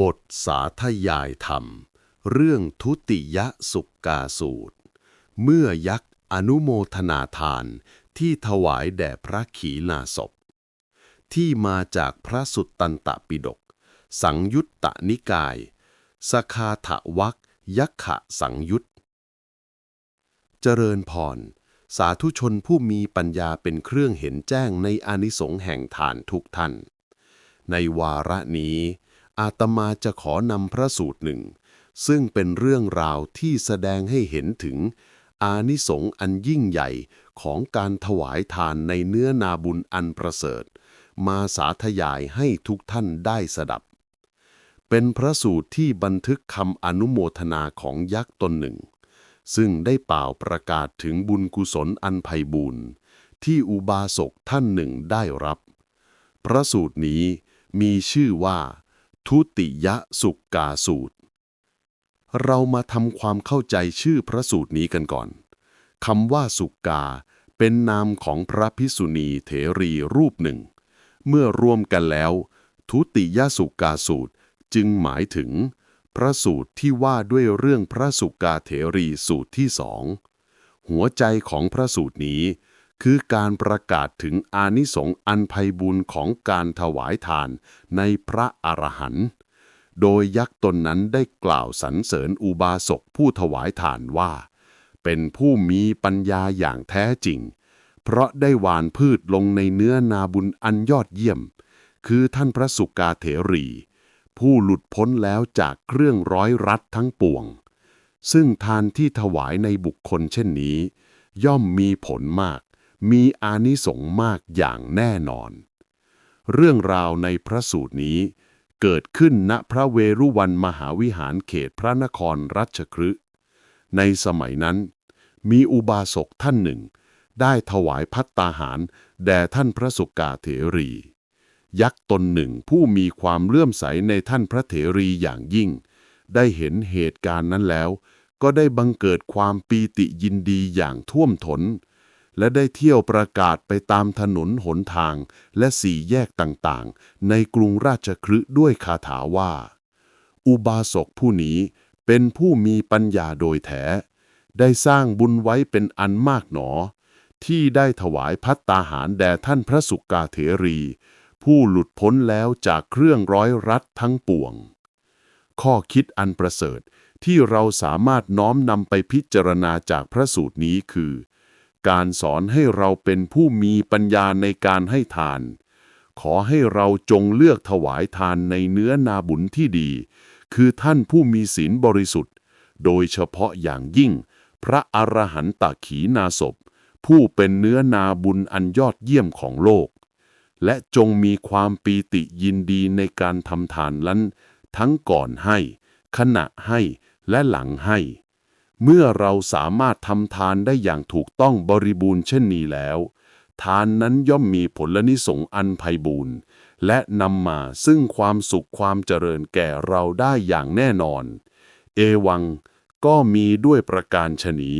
บทสาธยายธรรม เรื่องทุติยสุกกาสูตร เมื่อยักษ์อนุโมทนาทานที่ถวายแด่พระขีณาสพ ที่มาจากพระสุตตันตปิฎกสังยุตตนิกาย สคาถวักยักขะสังยุตเจริญพร สาธุชนผู้มีปัญญาเป็นเครื่องเห็นแจ้งในอนิสงส์แห่งทานทุกท่าน ในวาระนี้ อาตมาจะขอนำพระสูตรหนึ่ง ซึ่งเป็นเรื่องราวที่แสดงให้เห็นถึง อานิสงส์อันยิ่งใหญ่ของการถวายทานในเนื้อนาบุญอันประเสริฐ มาสาธยายให้ทุกท่านได้สดับ เป็นพระสูตรที่บันทึกคำอนุโมทนาของยักษ์ตนหนึ่ง ซึ่งได้เป่าประกาศถึงบุญกุศลอันไพบูรณ์ที่อุบาสกท่านหนึ่งได้รับ พระสูตรนี้มีชื่อว่า ทุติยสุกกาสูตร เรามาทำความเข้าใจชื่อพระสูตรนี้กันก่อนคำว่าสุกกา เป็นนามของพระพิสุณีเถรีรูปหนึ่ง เมื่อรวมกันแล้ว ทุติยสุกกาสูตรจึงหมายถึง พระสูตรที่ว่าด้วยเรื่องพระสุกกาเถรีสูตรที่สองหัวใจของพระสูตรนี้ คือการประกาศถึงอานิสงส์อันไพบูรณ์ของการถวายทานในพระอรหันต์โดยยักษ์ตนนั้นได้กล่าวสรรเสริญอุบาสกผู้ถวายทานว่า เป็นผู้มีปัญญาอย่างแท้จริง เพราะได้หวานพืชลงในเนื้อนาบุญอันยอดเยี่ยม คือท่านพระสุกาเถรี ผู้หลุดพ้นแล้วจากเครื่องร้อยรัดทั้งปวง ซึ่งทานที่ถวายในบุคคลเช่นนี้ ย่อมมีผลมาก มีอานิสงส์มากอย่างแน่นอน เรื่องราวในพระสูตรนี้ เกิดขึ้นณพระเวรุวันมหาวิหารเขตพระนครรัชคฤห์ในสมัยนั้น มีอุบาสกท่านหนึ่ง ได้ถวายพัตตาหาร แด่ท่านพระสุกาเถรี ยักษ์ตนหนึ่งผู้มีความเลื่อมใสในท่านพระเถรีอย่างยิ่ง ได้เห็นเหตุการณ์นั้นแล้ว ก็ได้บังเกิดความปีติยินดีอย่างท่วมท้น และได้เที่ยวประกาศไปตามถนนหนทาง และสี่แยกต่างๆ ในกรุงราชคฤห์ด้วยคาถาว่า อุบาสกผู้นี้เป็นผู้มีปัญญาโดยแท้ ได้สร้างบุญไว้เป็นอันมากหนอ ที่ได้ถวายพัตตาหารแด่ท่านพระสุกาเถรี ผู้หลุดพ้นแล้วจากเครื่องร้อยรัดทั้งปวง ข้อคิดอันประเสริฐที่เราสามารถน้อมนำไปพิจารณาจากพระสูตรนี้คือ การสอนให้เราเป็นผู้มีปัญญาในการให้ทาน ขอให้เราจงเลือกถวายทานในเนื้อนาบุญที่ดี คือท่านผู้มีศีลบริสุทธิ์ โดยเฉพาะอย่างยิ่ง พระอรหันตขีนาศพ ผู้เป็นเนื้อนาบุญอันยอดเยี่ยมของโลก และจงมีความปีติยินดีในการทำทานนั้นทั้งก่อนให้ ขณะให้และหลังให้ เมื่อเราสามารถทำทานได้อย่างถูกต้องบริบูรณ์เช่นนี้แล้ว ทานนั้นย่อมมีผลนิสงอันไพบูรณ์และนำมาซึ่งความสุขความเจริญแก่เราได้อย่างแน่นอน เอวังก็มีด้วยประการชนี